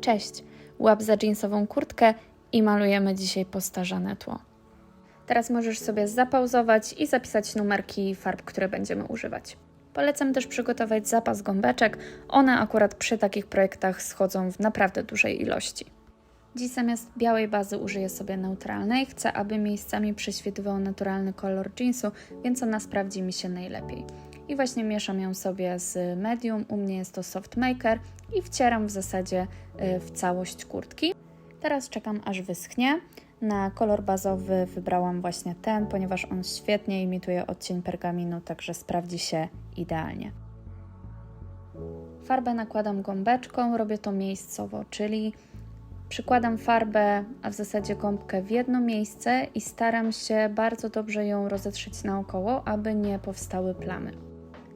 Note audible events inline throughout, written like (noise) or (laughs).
Cześć, łap za jeansową kurtkę i malujemy dzisiaj postarzane tło. Teraz możesz sobie zapauzować i zapisać numerki farb, które będziemy używać. Polecam też przygotować zapas gąbeczek, one akurat przy takich projektach schodzą w naprawdę dużej ilości. Dziś zamiast białej bazy użyję sobie neutralnej. Chcę, aby miejscami prześwitywał naturalny kolor jeansu, więc ona sprawdzi mi się najlepiej. I właśnie mieszam ją sobie z medium, u mnie jest to soft maker i wcieram w zasadzie y, w całość kurtki. Teraz czekam aż wyschnie. Na kolor bazowy wybrałam właśnie ten, ponieważ on świetnie imituje odcień pergaminu, także sprawdzi się idealnie. Farbę nakładam gąbeczką, robię to miejscowo, czyli przykładam farbę, a w zasadzie gąbkę w jedno miejsce i staram się bardzo dobrze ją rozetrzeć naokoło, aby nie powstały plamy.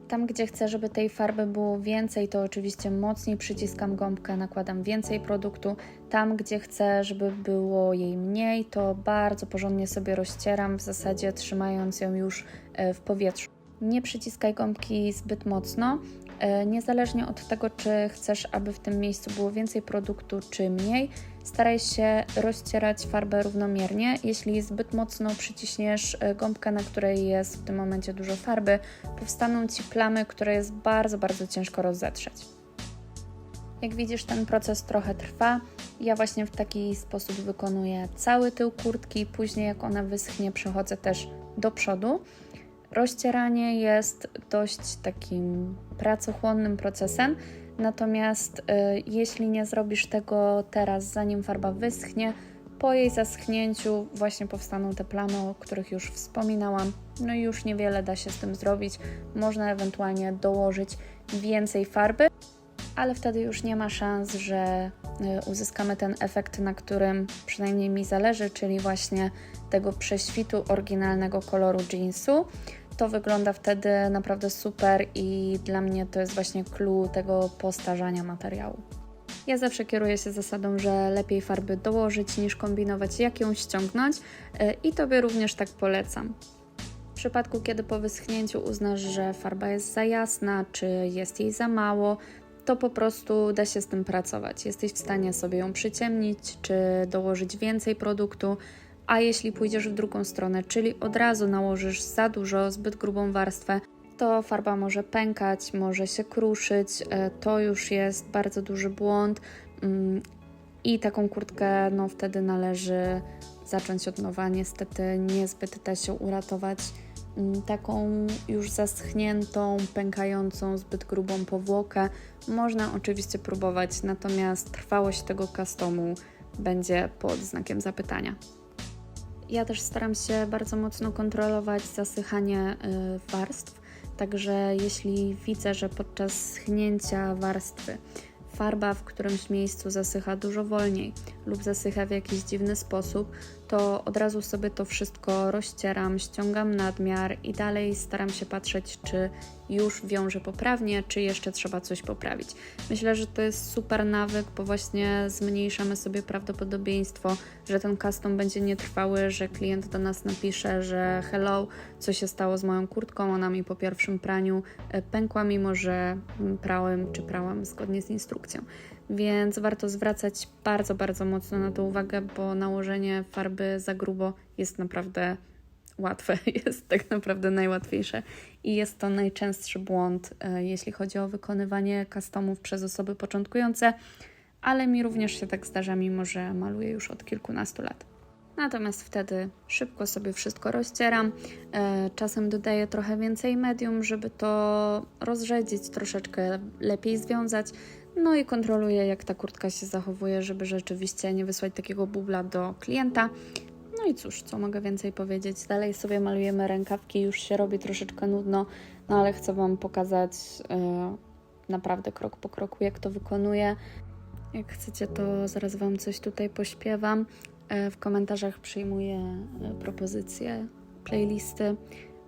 Tam, gdzie chcę, żeby tej farby było więcej, to oczywiście mocniej przyciskam gąbkę, nakładam więcej produktu. Tam, gdzie chcę, żeby było jej mniej, to bardzo porządnie sobie rozcieram, w zasadzie trzymając ją już e, w powietrzu. Nie przyciskaj gąbki zbyt mocno, e, niezależnie od tego, czy chcesz, aby w tym miejscu było więcej produktu, czy mniej. Staraj się rozcierać farbę równomiernie. Jeśli zbyt mocno przyciśniesz e, gąbkę, na której jest w tym momencie dużo farby, powstaną Ci plamy, które jest bardzo, bardzo ciężko rozetrzeć. Jak widzisz, ten proces trochę trwa. Ja właśnie w taki sposób wykonuję cały tył kurtki, później jak ona wyschnie, przechodzę też do przodu. Rozcieranie jest dość takim pracochłonnym procesem, natomiast y, jeśli nie zrobisz tego teraz, zanim farba wyschnie, po jej zaschnięciu właśnie powstaną te plamy, o których już wspominałam. No i już niewiele da się z tym zrobić. Można ewentualnie dołożyć więcej farby, ale wtedy już nie ma szans, że y, uzyskamy ten efekt, na którym przynajmniej mi zależy, czyli właśnie tego prześwitu oryginalnego koloru jeansu. To wygląda wtedy naprawdę super i dla mnie to jest właśnie clue tego postarzania materiału. Ja zawsze kieruję się zasadą, że lepiej farby dołożyć niż kombinować, jak ją ściągnąć y, i Tobie również tak polecam. W przypadku, kiedy po wyschnięciu uznasz, że farba jest za jasna, czy jest jej za mało, to po prostu da się z tym pracować. Jesteś w stanie sobie ją przyciemnić, czy dołożyć więcej produktu, a jeśli pójdziesz w drugą stronę, czyli od razu nałożysz za dużo, zbyt grubą warstwę, to farba może pękać, może się kruszyć. e, To już jest bardzo duży błąd mm, i taką kurtkę no, wtedy należy zacząć od nowa. Niestety niezbyt da się uratować mm, taką już zaschniętą, pękającą, zbyt grubą powłokę. Można oczywiście próbować, natomiast trwałość tego customu będzie pod znakiem zapytania. Ja też staram się bardzo mocno kontrolować zasychanie y, warstw, także jeśli widzę, że podczas schnięcia warstwy farba w którymś miejscu zasycha dużo wolniej lub zasycha w jakiś dziwny sposób, to od razu sobie to wszystko rozcieram, ściągam nadmiar i dalej staram się patrzeć, czy już wiąże poprawnie, czy jeszcze trzeba coś poprawić. Myślę, że to jest super nawyk, bo właśnie zmniejszamy sobie prawdopodobieństwo, że ten custom będzie nietrwały, że klient do nas napisze, że hello, co się stało z moją kurtką, ona mi po pierwszym praniu e, pękła, mimo że prałem czy prałam zgodnie z instrukcją. Więc warto zwracać bardzo, bardzo mocno na to uwagę, bo nałożenie farby za grubo jest naprawdę łatwe, (laughs) jest tak naprawdę najłatwiejsze i jest to najczęstszy błąd, e, jeśli chodzi o wykonywanie customów przez osoby początkujące, ale mi również się tak zdarza, mimo że maluję już od kilkunastu lat. Natomiast wtedy szybko sobie wszystko rozcieram. E, Czasem dodaję trochę więcej medium, żeby to rozrzedzić, troszeczkę lepiej związać. No i kontroluję, jak ta kurtka się zachowuje, żeby rzeczywiście nie wysłać takiego bubla do klienta. No i cóż, co mogę więcej powiedzieć? Dalej sobie malujemy rękawki, już się robi troszeczkę nudno, no ale chcę Wam pokazać e, naprawdę krok po kroku, jak to wykonuję. Jak chcecie, to zaraz Wam coś tutaj pośpiewam. E, W komentarzach przyjmuję e, propozycje, playlisty,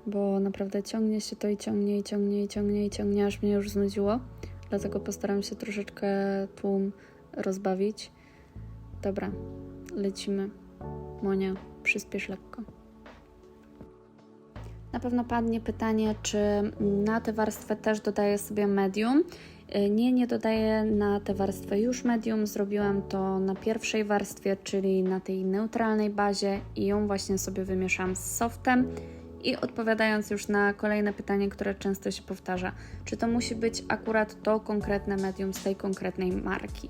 bo naprawdę ciągnie się to i ciągnie, i ciągnie, i ciągnie, i ciągnie, aż mnie już znudziło. Dlatego postaram się troszeczkę tłum rozbawić. Dobra, lecimy. Monia, przyspiesz lekko. Na pewno padnie pytanie, czy na tę warstwę też dodaję sobie medium. Y, Nie, nie dodaję na tę warstwę już medium. Zrobiłam to na pierwszej warstwie, czyli na tej neutralnej bazie i ją właśnie sobie wymieszam z softem. I odpowiadając już na kolejne pytanie, które często się powtarza, czy to musi być akurat to konkretne medium z tej konkretnej marki?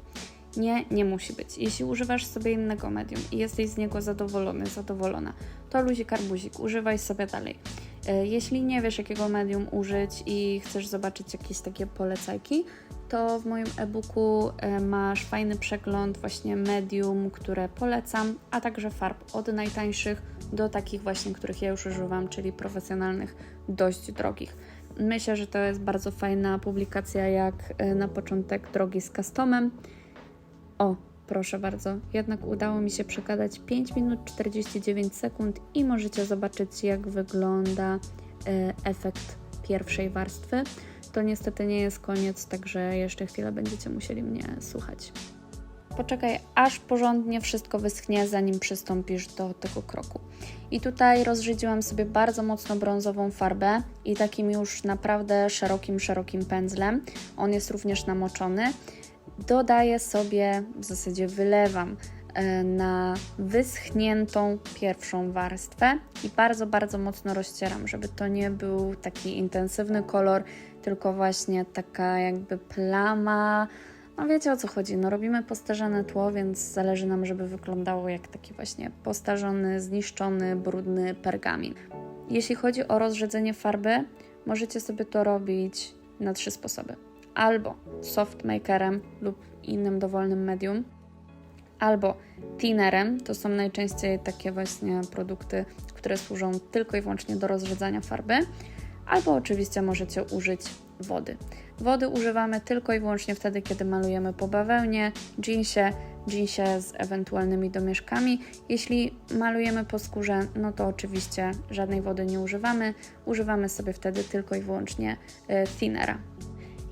Nie, nie musi być. Jeśli używasz sobie innego medium i jesteś z niego zadowolony, zadowolona, to luzik arbuzik, używaj sobie dalej. E, Jeśli nie wiesz, jakiego medium użyć i chcesz zobaczyć jakieś takie polecajki, to w moim e-booku e, masz fajny przegląd właśnie medium, które polecam, a także farb od najtańszych do takich właśnie, których ja już używam, czyli profesjonalnych, dość drogich. Myślę, że to jest bardzo fajna publikacja, jak e, na początek drogi z customem. O, proszę bardzo, jednak udało mi się przegadać 5 minut 49 sekund i możecie zobaczyć, jak wygląda e, efekt pierwszej warstwy. To niestety nie jest koniec, także jeszcze chwilę będziecie musieli mnie słuchać. Poczekaj, aż porządnie wszystko wyschnie, zanim przystąpisz do tego kroku. I tutaj rozrzedziłam sobie bardzo mocno brązową farbę i takim już naprawdę szerokim, szerokim pędzlem. On jest również namoczony dodaję sobie, w zasadzie wylewam e, na wyschniętą pierwszą warstwę i bardzo, bardzo mocno rozcieram, żeby to nie był taki intensywny kolor, tylko właśnie taka jakby plama. No wiecie o co chodzi, no robimy postarzane tło, więc zależy nam, żeby wyglądało jak taki właśnie postarzony, zniszczony, brudny pergamin. Jeśli chodzi o rozrzedzenie farby, możecie sobie to robić na trzy sposoby albo softmakerem lub innym dowolnym medium, albo thinnerem. To są najczęściej takie właśnie produkty, które służą tylko i wyłącznie do rozrzedzania farby, albo oczywiście możecie użyć wody. Wody używamy tylko i wyłącznie wtedy, kiedy malujemy po bawełnie, jeansie, jeansie z ewentualnymi domieszkami. Jeśli malujemy po skórze, no to oczywiście żadnej wody nie używamy. Używamy sobie wtedy tylko i wyłącznie y, thinnera.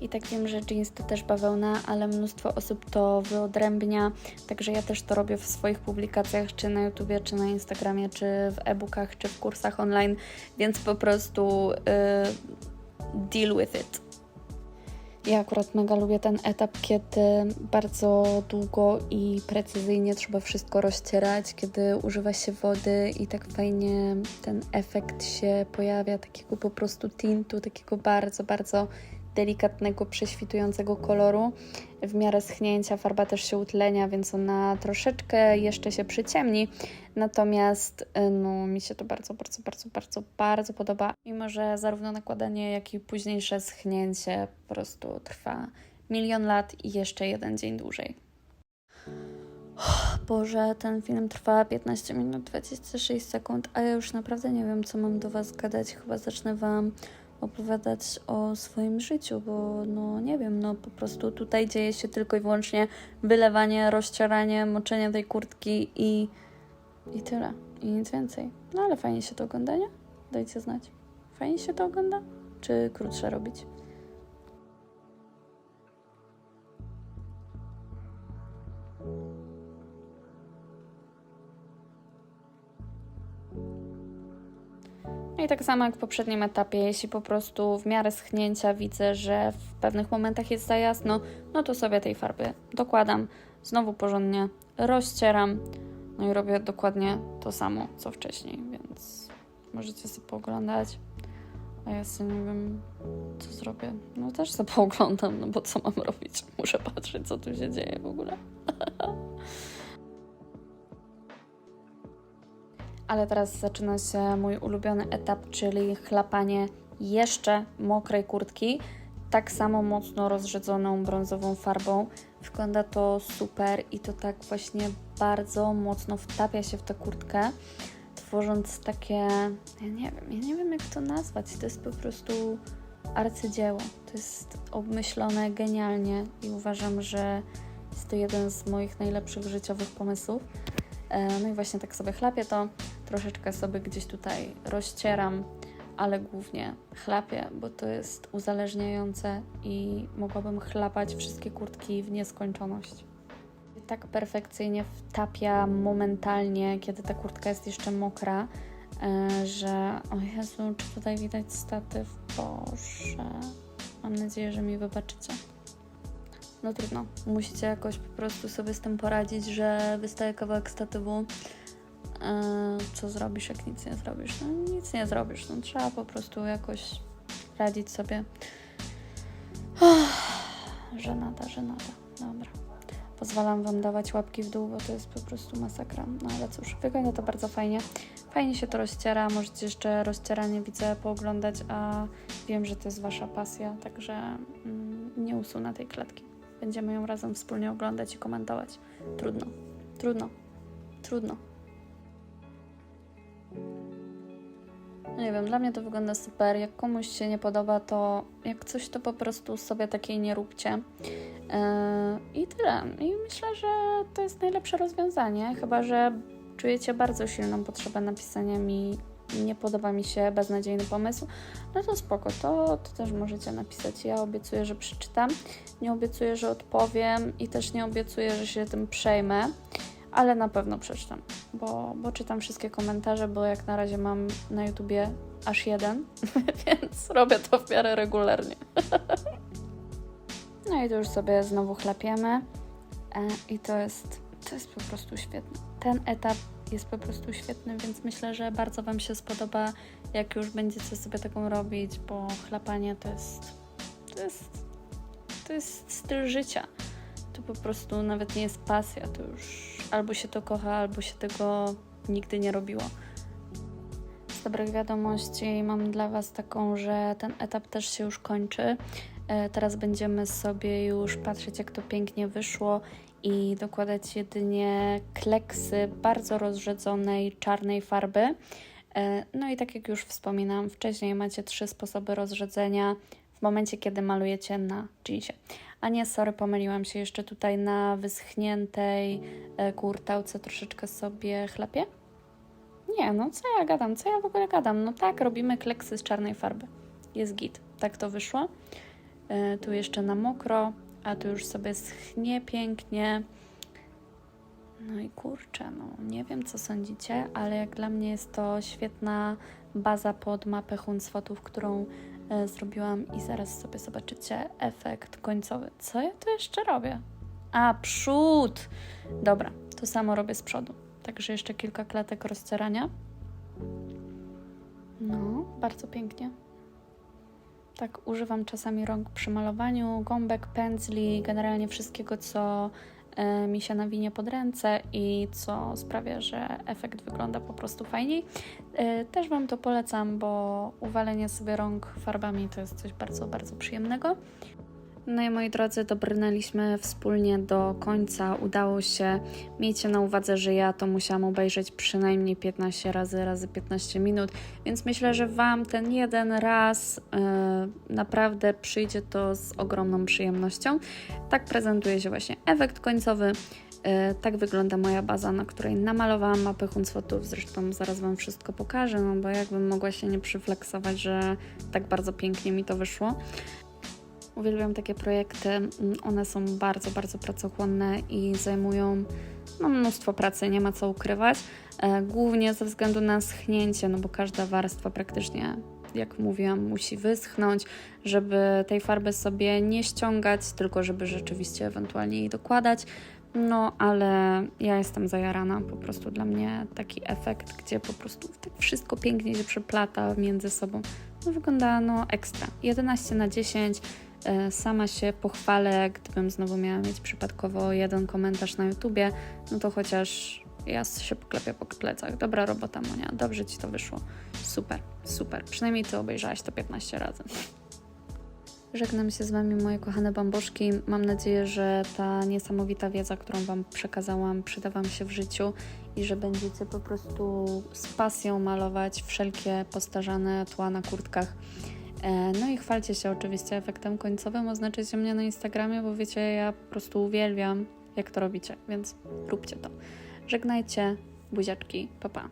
I tak wiem, że jeans to też bawełna, ale mnóstwo osób to wyodrębnia, także ja też to robię w swoich publikacjach, czy na YouTubie, czy na Instagramie, czy w e-bookach, czy w kursach online, więc po prostu yy, deal with it. Ja akurat mega lubię ten etap, kiedy bardzo długo i precyzyjnie trzeba wszystko rozcierać, kiedy używa się wody i tak fajnie ten efekt się pojawia, takiego po prostu tintu, takiego bardzo, bardzo delikatnego, prześwitującego koloru. W miarę schnięcia farba też się utlenia, więc ona troszeczkę jeszcze się przyciemni. Natomiast no, mi się to bardzo, bardzo, bardzo, bardzo, bardzo podoba. Mimo, że zarówno nakładanie, jak i późniejsze schnięcie po prostu trwa milion lat i jeszcze jeden dzień dłużej. Boże, ten film trwa 15 minut 26 sekund, a ja już naprawdę nie wiem, co mam do Was gadać. Chyba zacznę Wam opowiadać o swoim życiu, bo no nie wiem, no po prostu tutaj dzieje się tylko i wyłącznie wylewanie, rozcieranie, moczenie tej kurtki i, i tyle. I nic więcej. No ale fajnie się to ogląda, nie? Dajcie znać. Fajnie się to ogląda? Czy krótsze robić? No i tak samo jak w poprzednim etapie, jeśli po prostu w miarę schnięcia widzę, że w pewnych momentach jest za jasno, no to sobie tej farby dokładam, znowu porządnie rozcieram, no i robię dokładnie to samo, co wcześniej, więc możecie sobie pooglądać. A ja sobie nie wiem, co zrobię. No też sobie (laughs) pooglądam, no bo co mam robić? Muszę patrzeć, co tu się dzieje w ogóle. (laughs) Ale teraz zaczyna się mój ulubiony etap, czyli chlapanie jeszcze mokrej kurtki, tak samo mocno rozrzedzoną brązową farbą. Wygląda to super i to tak właśnie bardzo mocno wtapia się w tę kurtkę, tworząc takie, ja nie wiem, ja nie wiem jak to nazwać, to jest po prostu arcydzieło. To jest obmyślone genialnie i uważam, że jest to jeden z moich najlepszych życiowych pomysłów. E, No i właśnie tak sobie chlapię to, troszeczkę sobie gdzieś tutaj rozcieram, ale głównie chlapię, bo to jest uzależniające i mogłabym chlapać wszystkie kurtki w nieskończoność. Tak perfekcyjnie wtapia momentalnie, kiedy ta kurtka jest jeszcze mokra, e, że o Jezu, czy tutaj widać statyw? Boże. Mam nadzieję, że mi wybaczycie. no trudno. Musicie jakoś po prostu sobie z tym poradzić, że wystaje kawałek statywu. Yy, co zrobisz, jak nic nie zrobisz? No nic nie zrobisz. No, trzeba po prostu jakoś radzić sobie. Żenada, żenada. Dobra. Pozwalam Wam dawać łapki w dół, bo to jest po prostu masakra. No ale cóż, wygląda to bardzo fajnie. Fajnie się to rozciera. Możecie jeszcze rozcieranie widzę pooglądać, a wiem, że to jest Wasza pasja, także mm, nie usunę tej klatki. Będziemy ją razem wspólnie oglądać i komentować. Trudno, trudno, trudno. No Nie wiem, dla mnie to wygląda super. Jak komuś się nie podoba, to jak coś, to po prostu sobie takiej nie róbcie. Yy, I tyle. I myślę, że to jest najlepsze rozwiązanie, chyba że czujecie bardzo silną potrzebę napisania mi nie podoba mi się beznadziejny pomysł, no to spoko, to, to też możecie napisać. Ja obiecuję, że przeczytam, nie obiecuję, że odpowiem i też nie obiecuję, że się tym przejmę, ale na pewno przeczytam, bo, bo czytam wszystkie komentarze, bo jak na razie mam na YouTubie aż jeden, (laughs) więc robię to w miarę regularnie. (laughs) no i to już sobie znowu chlapiemy e, i to jest, to jest po prostu świetne. Ten etap jest po prostu świetny, więc myślę, że bardzo Wam się spodoba, jak już będziecie sobie taką robić, bo chlapanie to jest, to jest, to jest styl życia. To po prostu nawet nie jest pasja, to już albo się to kocha, albo się tego nigdy nie robiło. Z dobrych wiadomości mam dla Was taką, że ten etap też się już kończy. E, Teraz będziemy sobie już patrzeć, jak to pięknie wyszło i dokładać jedynie kleksy bardzo rozrzedzonej czarnej farby. E, No i tak jak już wspominałam wcześniej, macie trzy sposoby rozrzedzenia w momencie, kiedy malujecie na jeansie. A nie, sorry, pomyliłam się jeszcze tutaj na wyschniętej e, kurtałce troszeczkę sobie chlapię. Nie, no co ja gadam, co ja w ogóle gadam? No tak, robimy kleksy z czarnej farby. Jest git. Tak to wyszło. E, tu jeszcze na mokro, a tu już sobie schnie pięknie. No i kurczę, no nie wiem co sądzicie, ale jak dla mnie jest to świetna baza pod mapę Hunsfotów, którą zrobiłam i zaraz sobie zobaczycie efekt końcowy. Co ja tu jeszcze robię? A, przód! Dobra, to samo robię z przodu. Także jeszcze kilka klatek rozcierania. No, bardzo pięknie. Tak, używam czasami rąk przy malowaniu, gąbek, pędzli, generalnie wszystkiego, co e, mi się nawinie pod ręce i co sprawia, że efekt wygląda po prostu fajniej. E, Też Wam to polecam, bo uwalenie sobie rąk farbami to jest coś bardzo, bardzo przyjemnego. No i moi drodzy, dobrnęliśmy wspólnie do końca. Udało się. Miejcie na uwadze, że ja to musiałam obejrzeć przynajmniej 15 razy, razy 15 minut, więc myślę, że Wam ten jeden raz e, naprawdę przyjdzie to z ogromną przyjemnością. Tak prezentuje się właśnie efekt końcowy. E, Tak wygląda moja baza, na której namalowałam mapę Hunsfotów. Zresztą zaraz Wam wszystko pokażę, no bo jakbym mogła się nie przyfleksować, że tak bardzo pięknie mi to wyszło. Uwielbiam takie projekty. One są bardzo, bardzo pracochłonne i zajmują no, mnóstwo pracy, nie ma co ukrywać. E, głównie ze względu na schnięcie, no bo każda warstwa praktycznie, jak mówiłam, musi wyschnąć, żeby tej farby sobie nie ściągać, tylko żeby rzeczywiście ewentualnie jej dokładać. No, ale ja jestem zajarana. Po prostu dla mnie taki efekt, gdzie po prostu tak wszystko pięknie się przeplata między sobą. No, wygląda no ekstra. 11 na 10. E, Sama się pochwalę, gdybym znowu miała mieć przypadkowo jeden komentarz na YouTubie, no to chociaż ja się poklepię po plecach. Dobra robota, Monia, dobrze Ci to wyszło. Super, super. Przynajmniej Ty obejrzałaś to 15 razy. Żegnam się z Wami, moje kochane bambuszki. Mam nadzieję, że ta niesamowita wiedza, którą Wam przekazałam, przyda Wam się w życiu i że będziecie po prostu z pasją malować wszelkie postarzane tła na kurtkach. E, No i chwalcie się oczywiście efektem końcowym, oznaczycie mnie na Instagramie, bo wiecie, ja po prostu uwielbiam, jak to robicie, więc róbcie to. Żegnajcie, buziaczki, pa pa.